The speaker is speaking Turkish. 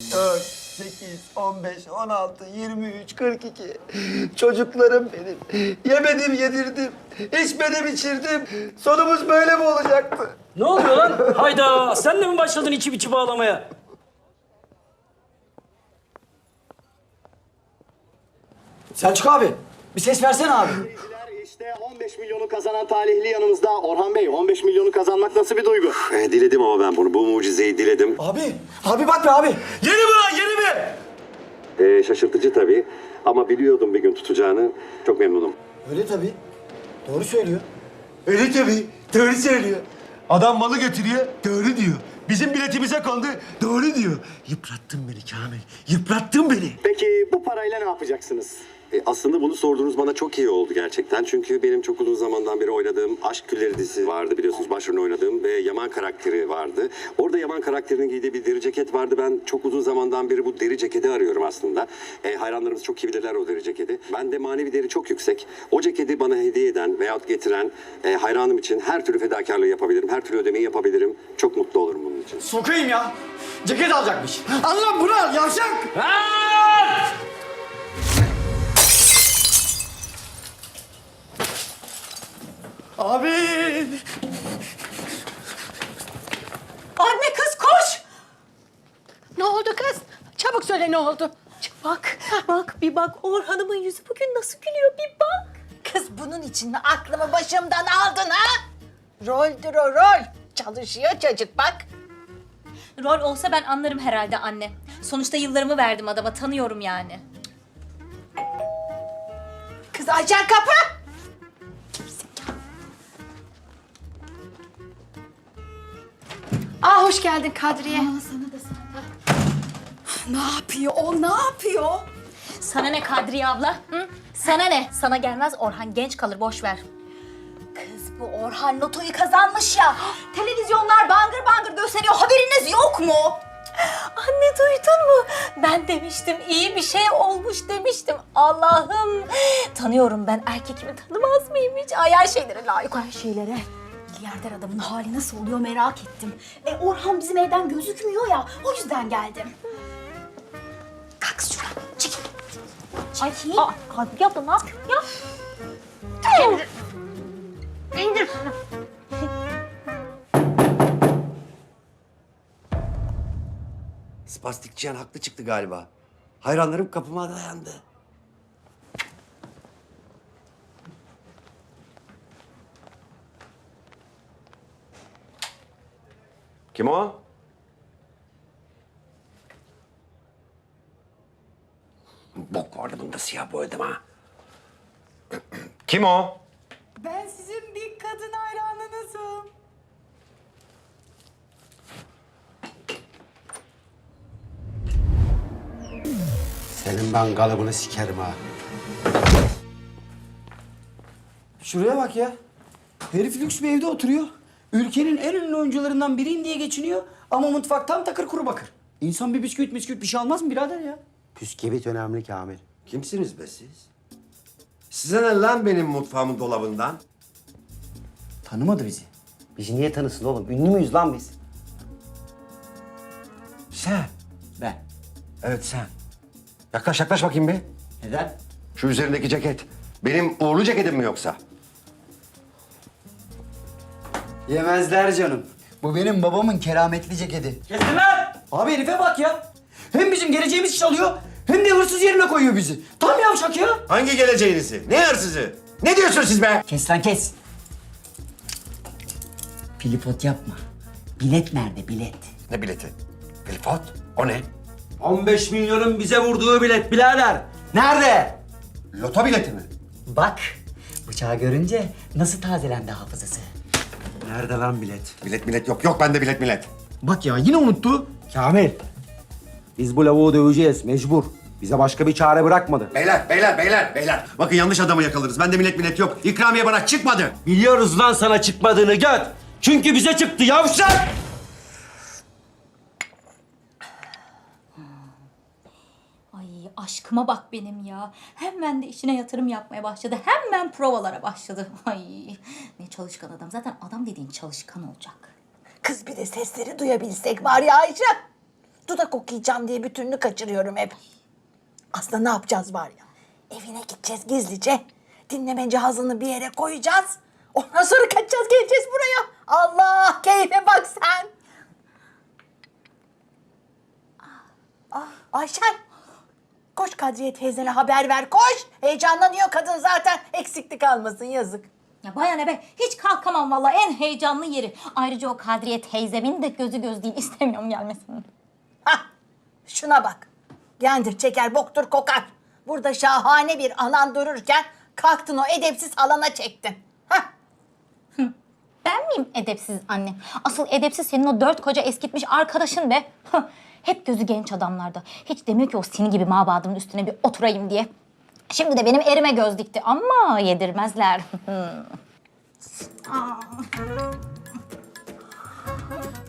4, 8, 15, 16, 23, 42. Çocuklarım benim. Yemedim, yedirdim. İçmedim, içirdim. Sonumuz böyle mi olacaktı? Ne oluyor lan? Hayda sen de mi başladın içi biçi bağlamaya? Selçuk abi bir ses versene abi. İşte 15 milyonu kazanan talihli yanımızda Orhan Bey. 15 milyonu kazanmak nasıl bir duygu? E, diledim ama ben bunu. Bu mucizeyi diledim. Abi, abi bak be abi. Yeni mi lan, yeni mi? E, şaşırtıcı tabii. Ama biliyordum bir gün tutacağını. Çok memnunum. Öyle tabii. Doğru söylüyor. Öyle tabii. Doğru söylüyor. Adam malı götürüyor, doğru diyor. Bizim biletimize kondu, doğru diyor. Yıprattın beni Kamil, yıprattın beni. Peki bu parayla ne yapacaksınız? E, aslında bunu sorduğunuz bana çok iyi oldu gerçekten. Çünkü benim çok uzun zamandan beri oynadığım Aşk Külleri dizisi vardı biliyorsunuz. Başrolünü oynadığım ve Yaman karakteri vardı. Orada Yaman karakterinin giydiği bir deri ceket vardı. Ben çok uzun zamandan beri bu deri ceketi arıyorum aslında. E, hayranlarımız çok iyi bilirler o deri ceketi. Ben de manevi değeri çok yüksek. O ceketi bana hediye eden veyahut getiren e, hayranım için her türlü fedakarlığı yapabilirim. Her türlü ödemeyi yapabilirim. Çok mutlu olurum bunun için. Sokayım ya. Ceket alacakmış. Al lan bunu al yavşak. Abi. Anne kız koş! Ne oldu kız? Çabuk söyle ne oldu? Bak, bak bir bak Orhan'ımın yüzü bugün nasıl gülüyor bir bak. Kız bunun için mi aklımı başımdan aldın ha? Roldür o rol. Çalışıyor çocuk bak. Rol olsa ben anlarım herhalde anne. Sonuçta yıllarımı verdim adama, tanıyorum yani. Kız açar kapı. Aa hoş geldin Kadriye. sana da sana. Ne yapıyor o? Ne yapıyor? Sana ne Kadriye abla? Hı? Sana ne? Sana gelmez Orhan genç kalır boş ver. Kız bu Orhan lotoyu kazanmış ya. Televizyonlar bangır bangır gösteriyor. Haberiniz yok mu? Anne duydun mu? Ben demiştim iyi bir şey olmuş demiştim. Allah'ım. Tanıyorum ben erkekimi tanımaz mıyım hiç? Ay her şeylere layık her şeylere. Milyarder adamın hali nasıl oluyor merak ettim. E Orhan bizim evden gözükmüyor ya. O yüzden geldim. Kalk kız şuradan. Çekil. Ay, aa, Kadriye abla ne yapıyorsun ya? Spastik Cihan haklı çıktı galiba. Hayranlarım kapıma dayandı. Kim o? Bok vardı bunda siyah boyadım ha. Kim o? Ben sizin bir kadın hayranınızım. Senin ben kalıbını sikerim ha. Şuraya bak ya. Herif lüks bir evde oturuyor. Ülkenin en ünlü oyuncularından biriyim diye geçiniyor. Ama mutfak tam takır kuru bakır. İnsan bir bisküvit bisküvit bir şey almaz mı birader ya? Püskevit önemli Kamil. Kimsiniz be siz? Size ne lan benim mutfağımın dolabından? Tanımadı bizi. Bizi niye tanısın oğlum? Ünlü müyüz lan biz? Sen. Ben. Evet sen. Yaklaş yaklaş bakayım bir. Neden? Şu üzerindeki ceket. Benim uğurlu ceketim mi yoksa? Yemezler canım. Bu benim babamın kerametli ceketi. Kesin lan! Abi herife bak ya. Hem bizim geleceğimizi çalıyor hem de hırsız yerine koyuyor bizi. Tam yavşak ya. Hangi geleceğinizi? Ne hırsızı? Ne diyorsunuz siz be? Kes lan kes. Pilipot yapma. Bilet nerede bilet? Ne bileti? Filifot? O ne? 15 milyonun bize vurduğu bilet birader. Nerede? Loto bileti mi? Bak bıçağı görünce nasıl tazelendi hafızası. Nerede lan bilet? Bilet bilet yok. Yok bende bilet bilet. Bak ya yine unuttu. Kamil. Biz bu lavuğu döveceğiz mecbur. Bize başka bir çare bırakmadı. Beyler, beyler, beyler, beyler. Bakın yanlış adamı yakalarız. Bende bilet bilet yok. İkramiye bana çıkmadı. Biliyoruz lan sana çıkmadığını göt. Çünkü bize çıktı yavşak. Ay aşkıma bak benim ya. Hemen de işine yatırım yapmaya başladı. Hemen provalara başladı. Ay çalışkan adam. Zaten adam dediğin çalışkan olacak. Kız bir de sesleri duyabilsek var ya Ayşe. Dudak okuyacağım diye bütününü kaçırıyorum hep. Aslında ne yapacağız var ya? Evine gideceğiz gizlice. Dinleme cihazını bir yere koyacağız. Ondan sonra kaçacağız geleceğiz buraya. Allah keyfe bak sen. Ah, Ayşen. Koş Kadriye teyzene haber ver koş. Heyecanlanıyor kadın zaten. Eksiklik almasın yazık. Ya baya ne be hiç kalkamam vallahi en heyecanlı yeri. Ayrıca o Kadriye teyzemin de gözü göz değil istemiyorum gelmesini. Hah, şuna bak. Gendir çeker, boktur kokar. Burada şahane bir anan dururken kalktın o edepsiz alana çektin. Hah, Ben miyim edepsiz anne? Asıl edepsiz senin o dört koca eskitmiş arkadaşın be. Hep gözü genç adamlarda. Hiç demiyor ki o seni gibi mabadımın üstüne bir oturayım diye. Şimdi de benim erime göz dikti. Ama yedirmezler.